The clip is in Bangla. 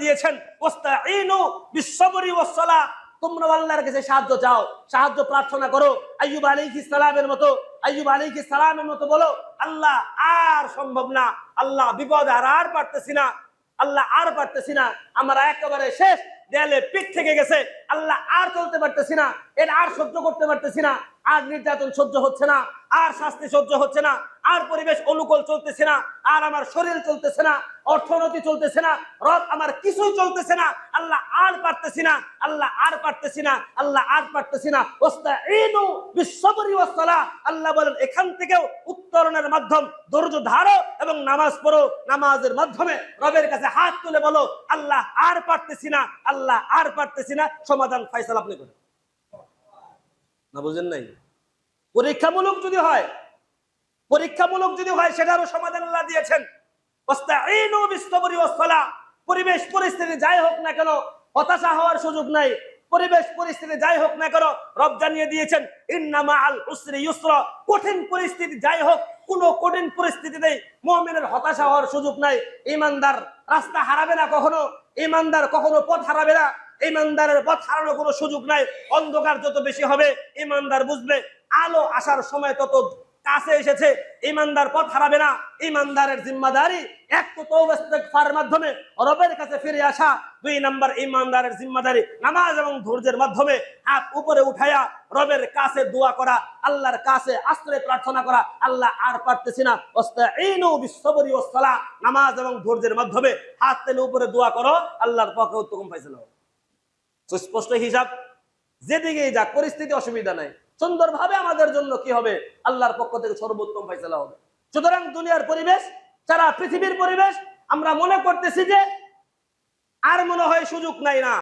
দিয়েছেন তোমরা আল্লাহর কাছে সাহায্য চাও, সাহায্য প্রার্থনা করো। আলাইহিস সালামের মতো আলাইহিস সালামের মতো বলো, আল্লাহ আর সম্ভব না, আল্লাহ বিপদ আর আর পারতেছি না, আল্লাহ আর পারতেছি না, আমরা একেবারে শেষ, দেয়ালে পিঠ থেকে গেছে, আল্লাহ আর চলতে পারতেছি না এটা আর সহ্য করতে পারতেছি না আর নির্যাতন সহ্য হচ্ছে না, আর শাস্তি সহ্য হচ্ছে না, আর পরিবেশ অনুকূল চলতেছে না, আর আমার শরীর চলতেছে না, অর্থনীতি চলতেছে না, রব আমার কিছুই চলতেছে না, আল্লাহ আর পারতেছি না, আল্লাহ আর পারতেছি না, আল্লাহ আর পারতেছি না। আল্লাহ বলেন, এখান থেকেও উত্তরণের মাধ্যম ধৈর্য ধারো এবং নামাজ পড়ো। নামাজের মাধ্যমে রবের কাছে হাত তুলে বলো, আল্লাহ আর পারতেছি না, আল্লাহ আর পারতেছি না। সমাধান ফাইসাল আপনি করেন। না বুঝেন নাই? পরীক্ষামূলক যদি হয়, পরীক্ষামূলক যদি হয় সেটারও সমাধান আল্লাহ দিয়েছেন। পরিবেশ পরিস্থিতি যাই হোক না কেন, হতাশা হওয়ার সুযোগ নাই। পরিবেশ পরিস্থিতি যাই হোক না কেন, রব জানিয়ে দিয়েছেন ইন্নামা আল উসরি ইউসরা। কঠিন পরিস্থিতি যাই হোক, কোন কঠিন পরিস্থিতিতেই মুমিনের হতাশা হওয়ার সুযোগ নাই। ইমানদার রাস্তা হারাবে না কখনো ইমানদার কখনো পথ হারাবে না। ইমানদারের পথ হারানোর কোনো সুযোগ নাই। অন্ধকার যত বেশি হবে, ইমানদার বুঝবে। আলো আসার সময় তত কাছে এসেছে, ইমানদার পথ হারাবে না। ইমানদারের জিম্মাদারি এক তো তৌবার মাধ্যমে, রবের কাছে ফিরে আসা। দুই নাম্বার, ইমানদারের জিম্মাদারি নামাজ এবং ধৈর্যের মাধ্যমে হাত উপরে উঠায়া, রবের কাছে দোয়া করা, আল্লাহর কাছে আশ্রয় প্রার্থনা করা। আল্লাহ আর পারতেছি না। নামাজ এবং ধৈর্যের মাধ্যমে হাত তেলে উপরে দোয়া করো, আল্লাহর পক্ষে উত্তম পাইছিল সুস্পষ্ট হিসাব যেদিকেই যাক পরিস্থিতি অসুবিধা নাই, সুন্দরভাবে আমাদের জন্য কি হবে? আল্লাহর পক্ষ থেকে সর্বোত্তম ফাইসলা হবে। সুতরাং দুনিয়ার পরিবেশ, সারা পৃথিবীর পরিবেশ, আমরা মনে করতেছি যে আর মনে হয় সুযোগ নাই না।